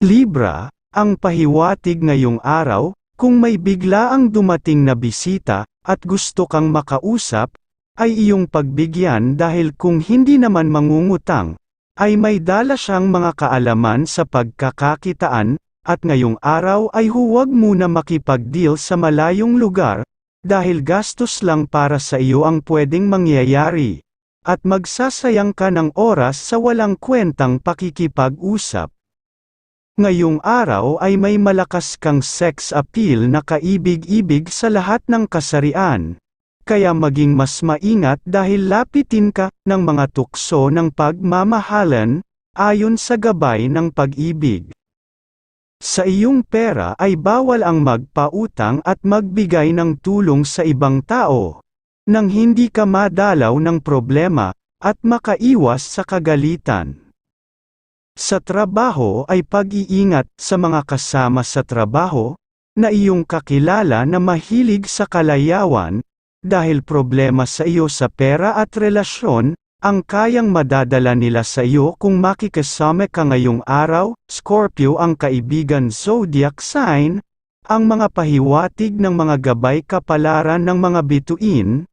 Libra, ang pahiwatig ngayong araw, kung may bigla ang dumating na bisita, at gusto kang makausap, ay iyong pagbigyan dahil kung hindi naman mangungutang, ay may dala siyang mga kaalaman sa pagkakakitaan, at ngayong araw ay huwag muna makipag-deal sa malayong lugar, dahil gastos lang para sa iyo ang pwedeng mangyayari. At magsasayang ka ng oras sa walang kwentang pakikipag-usap. Ngayong araw ay may malakas kang sex appeal na kaibig-ibig sa lahat ng kasarian. Kaya maging mas maingat dahil lapitin ka ng mga tukso ng pagmamahalan, ayon sa gabay ng pag-ibig. Sa iyong pera ay bawal ang magpautang at magbigay ng tulong sa ibang tao. Nang hindi ka madalaw ng problema, at makaiwas sa kagalitan. Sa trabaho ay pag-iingat sa mga kasama sa trabaho, na iyong kakilala na mahilig sa kalayawan, dahil problema sa iyo sa pera at relasyon, ang kayang madadala nila sa iyo kung makikasama ka ngayong araw, Scorpio ang kaibigan zodiac sign, ang mga pahiwatig ng mga gabay kapalaran ng mga bituin,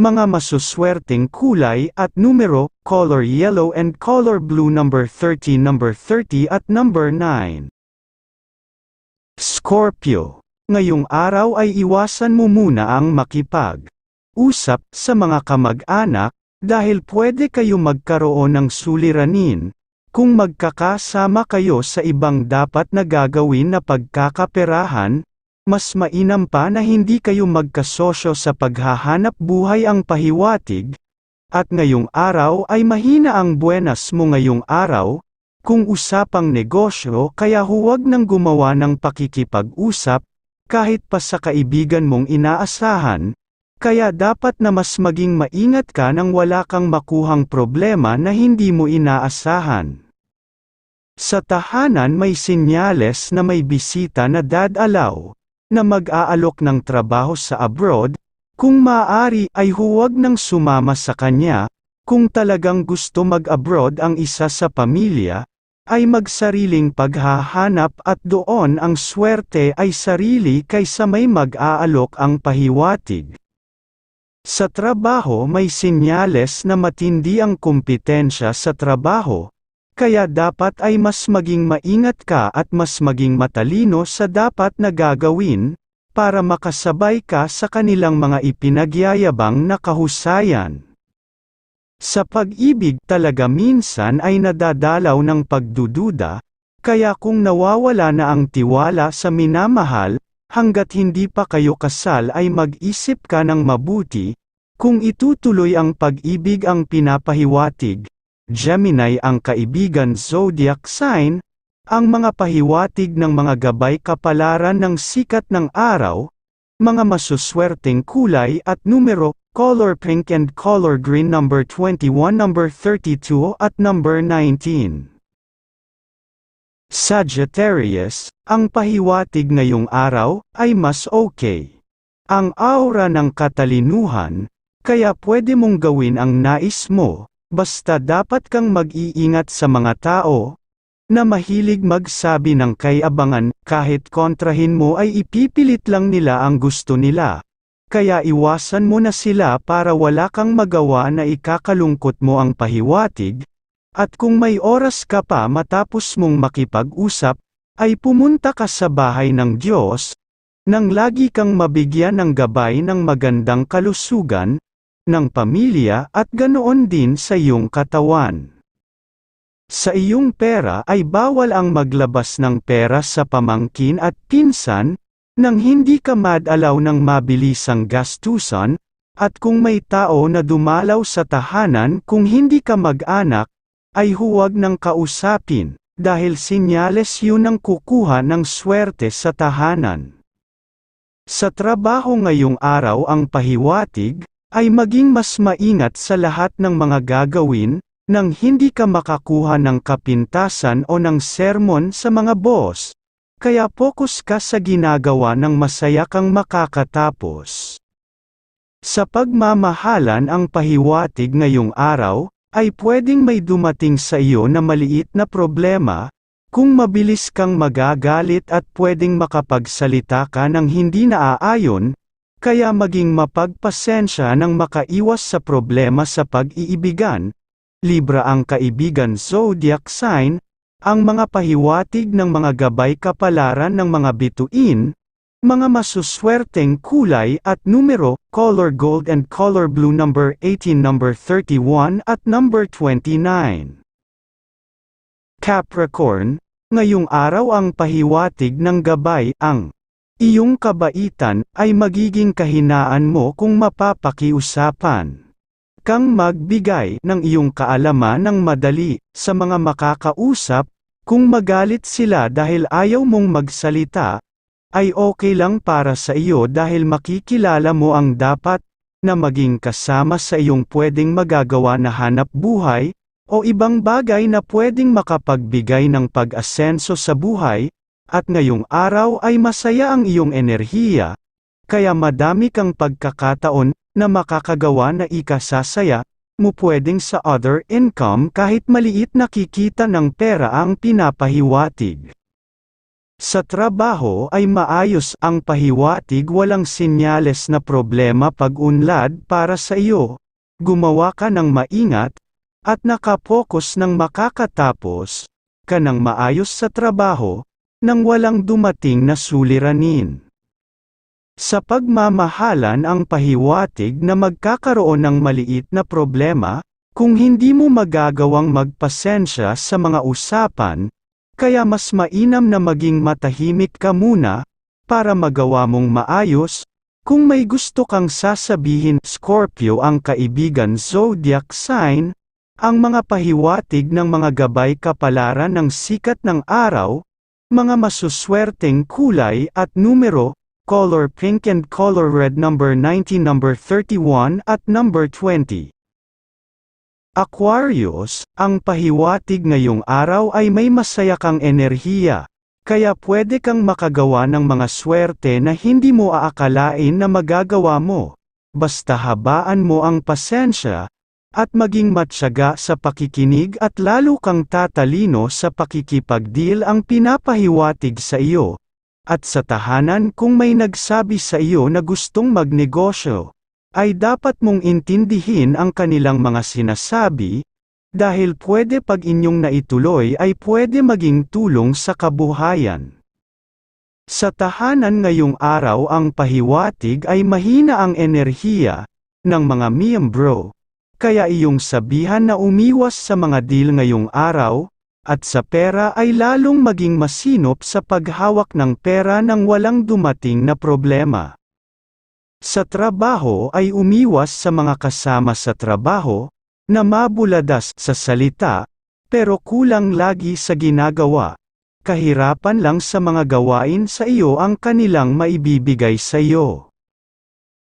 mga masuswerteng kulay at numero, color yellow and color blue number 30 number 30 at number 9. Scorpio. Ngayong araw ay iwasan mo muna ang makipag. Usap sa mga kamag-anak, dahil pwede kayo magkaroon ng suliranin, kung magkakasama kayo sa ibang dapat na gagawin na pagkakaperahan, mas mainam pa na hindi kayo magkasosyo sa paghahanap buhay ang pahiwatig, at ngayong araw ay mahina ang buenas mo ngayong araw, kung usapang negosyo kaya huwag nang gumawa ng pakikipag-usap, kahit pa sa kaibigan mong inaasahan, kaya dapat na mas maging maingat ka nang wala kang makuhang problema na hindi mo inaasahan. Sa tahanan may sinyales na may bisita na dadalaw, na mag-aalok ng trabaho sa abroad, kung maaari ay huwag nang sumama sa kanya, kung talagang gusto mag-abroad ang isa sa pamilya, ay magsariling paghahanap at doon ang swerte ay sarili kaysa may mag-aalok ang pahiwatig. Sa trabaho may sinyales na matindi ang kompetensya sa trabaho, kaya dapat ay mas maging maingat ka at mas maging matalino sa dapat na gagawin, para makasabay ka sa kanilang mga ipinagyayabang na kahusayan. Sa pag-ibig talaga minsan ay nadadalaw ng pagdududa, kaya kung nawawala na ang tiwala sa minamahal, hanggat hindi pa kayo kasal ay mag-isip ka ng mabuti, kung itutuloy ang pag-ibig ang pinapahiwatig, Gemini ang kaibigan zodiac sign, ang mga pahiwatig ng mga gabay kapalaran ng sikat ng araw, mga masuswerteng kulay at numero, color pink and color green number 21 number 32 at number 19. Sagittarius, ang pahiwatig ngayong araw, ay mas okay. Ang aura ng katalinuhan, kaya pwede mong gawin ang nais mo, basta dapat kang mag-iingat sa mga tao, na mahilig magsabi ng kayabangan, kahit kontrahin mo ay ipipilit lang nila ang gusto nila. Kaya iwasan mo na sila para wala kang magawa na ikakalungkot mo ang pahiwatig, at kung may oras ka pa matapos mong makipag-usap, ay pumunta ka sa bahay ng Diyos, nang lagi kang mabigyan ng gabay ng magandang kalusugan, ng pamilya at ganoon din sa iyong katawan. Sa iyong pera ay bawal ang maglabas ng pera sa pamangkin at pinsan, nang hindi ka madalaw ng mabilisang gastusan, at kung may tao na dumalaw sa tahanan kung hindi ka mag-anak, ay huwag nang kausapin, dahil sinyales yun ang kukuha ng swerte sa tahanan. Sa trabaho ngayong araw ang pahiwatig, ay maging mas maingat sa lahat ng mga gagawin, nang hindi ka makakuha ng kapintasan o ng sermon sa mga boss, kaya fokus ka sa ginagawa ng masaya kang makakatapos. Sa pagmamahalan ang pahiwatig ngayong araw, ay pwedeng may dumating sa iyo na maliit na problema, Kung mabilis kang magagalit at pwedeng makapagsalita ka ng hindi naaayon, kaya maging mapagpasensya nang makaiwas sa problema sa pag-iibigan. Libra ang kaibigan zodiac sign, ang mga pahiwatig ng mga gabay kapalaran ng mga bituin, mga masuswerteng kulay at numero, color gold and color blue number 18 number 31 at number 29. Capricorn, ngayong araw ang pahiwatig ng gabay, ang iyong kabaitan ay magiging kahinaan mo kung mapapakiusapan. Kang magbigay ng iyong kaalaman ng madali sa mga makakausap, kung magalit sila dahil ayaw mong magsalita, ay okay lang para sa iyo dahil makikilala mo ang dapat na maging kasama sa iyong pwedeng magagawa na hanap buhay, o ibang bagay na pwedeng makapagbigay ng pag-asenso sa buhay, at ngayong araw ay masaya ang iyong enerhiya, kaya madami kang pagkakataon na makakagawa na ikasasaya, mo pwedeng sa other income kahit maliit na kikita ng pera ang pinapahiwatig. Sa trabaho ay maayos ang pahiwatig walang sinyales na problema pag-unlad para sa iyo, gumawa ka ng maingat, at nakapokus ng makakatapos, ka ng maayos sa trabaho, nang walang dumating na suliranin. Sa pagmamahalan ang pahiwatig na magkakaroon ng maliit na problema, kung hindi mo magagawang magpasensya sa mga usapan, kaya mas mainam na maging matahimik ka muna, para magawa mong maayos, kung may gusto kang sasabihin Scorpio ang kaibigan zodiac sign, ang mga pahiwatig ng mga gabay kapalaran ng sikat ng araw, mga masuswerteng kulay at numero, color pink and color red number 19 number 31 at number 20. Aquarius, ang pahiwatig ngayong araw ay may masaya kang enerhiya, kaya pwede kang makagawa ng mga swerte na hindi mo aakalain na magagawa mo. Basta habaan mo ang pasensya, at maging matyaga sa pakikinig at lalo kang tatalino sa pakikipagdeal ang pinapahiwatig sa iyo. At sa tahanan kung may nagsabi sa iyo na gustong magnegosyo, ay dapat mong intindihin ang kanilang mga sinasabi, dahil pwede pag inyong naituloy ay pwede maging tulong sa kabuhayan. Sa tahanan ngayong araw ang pahiwatig ay mahina ang enerhiya ng mga miyembro, kaya iyong sabihan na umiwas sa mga deal ngayong araw, at sa pera ay lalong maging masinop sa paghawak ng pera nang walang dumating na problema. Sa trabaho ay umiwas sa mga kasama sa trabaho, na mabuladas sa salita, pero kulang lagi sa ginagawa. Kahirapan lang sa mga gawain sa iyo ang kanilang maibibigay sa iyo.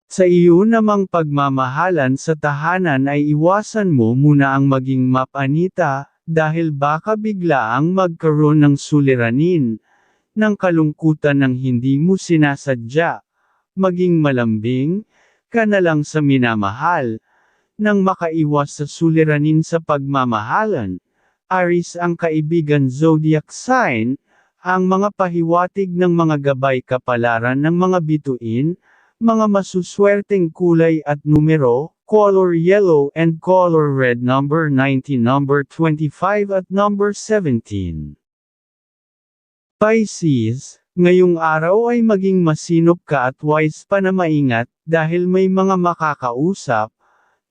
Sa iyo namang pagmamahalan sa tahanan ay iwasan mo muna ang maging mapanita, dahil baka biglaang magkaroon ng suliranin, ng kalungkutan ng hindi mo sinasadya, maging malambing, ka na lang sa minamahal, nang makaiwas sa suliranin sa pagmamahalan. Aris ang kaibigan zodiac sign, ang mga pahiwatig ng mga gabay kapalaran ng mga bituin, mga masuswerteng kulay at numero, color yellow and color red number 19 number 25 at number 17. Pisces, ngayong araw ay maging masinop ka at wise pa na maingat, dahil may mga makakausap,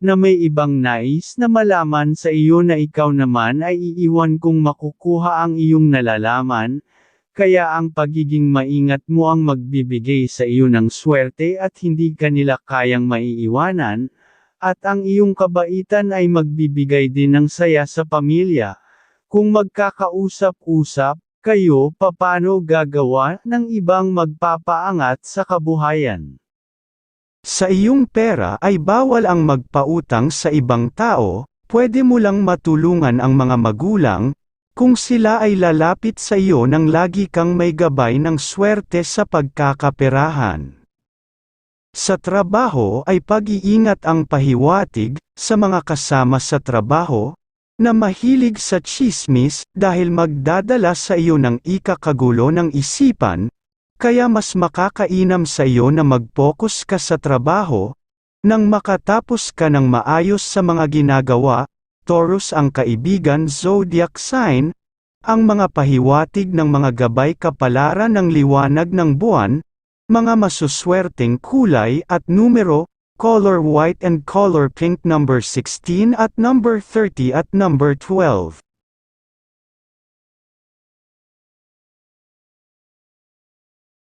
na may ibang nais na malaman sa iyo na ikaw naman ay iiwan kung makukuha ang iyong nalalaman, kaya ang pagiging maingat mo ang magbibigay sa iyo ng swerte at hindi kanila kayang maiiwanan, at ang iyong kabaitan ay magbibigay din ng saya sa pamilya. Kung magkakausap-usap, kayo papano gagawa ng ibang magpapaangat sa kabuhayan. Sa iyong pera ay bawal ang magpautang sa ibang tao, pwede mo lang matulungan ang mga magulang, kung sila ay lalapit sa iyo nang lagi kang may gabay ng swerte sa pagkakaperahan. Sa trabaho ay pag-iingat ang pahiwatig, sa mga kasama sa trabaho, na mahilig sa chismis dahil magdadala sa iyo ng ikakagulo ng isipan, kaya mas makakainam sa iyo na mag-focus ka sa trabaho, nang makatapos ka ng maayos sa mga ginagawa, Taurus ang kaibigan zodiac sign, ang mga pahiwatig ng mga gabay kapalaran ng liwanag ng buwan, mga masuswerteng kulay at numero, color white and color pink number 16 at number 30 at number 12.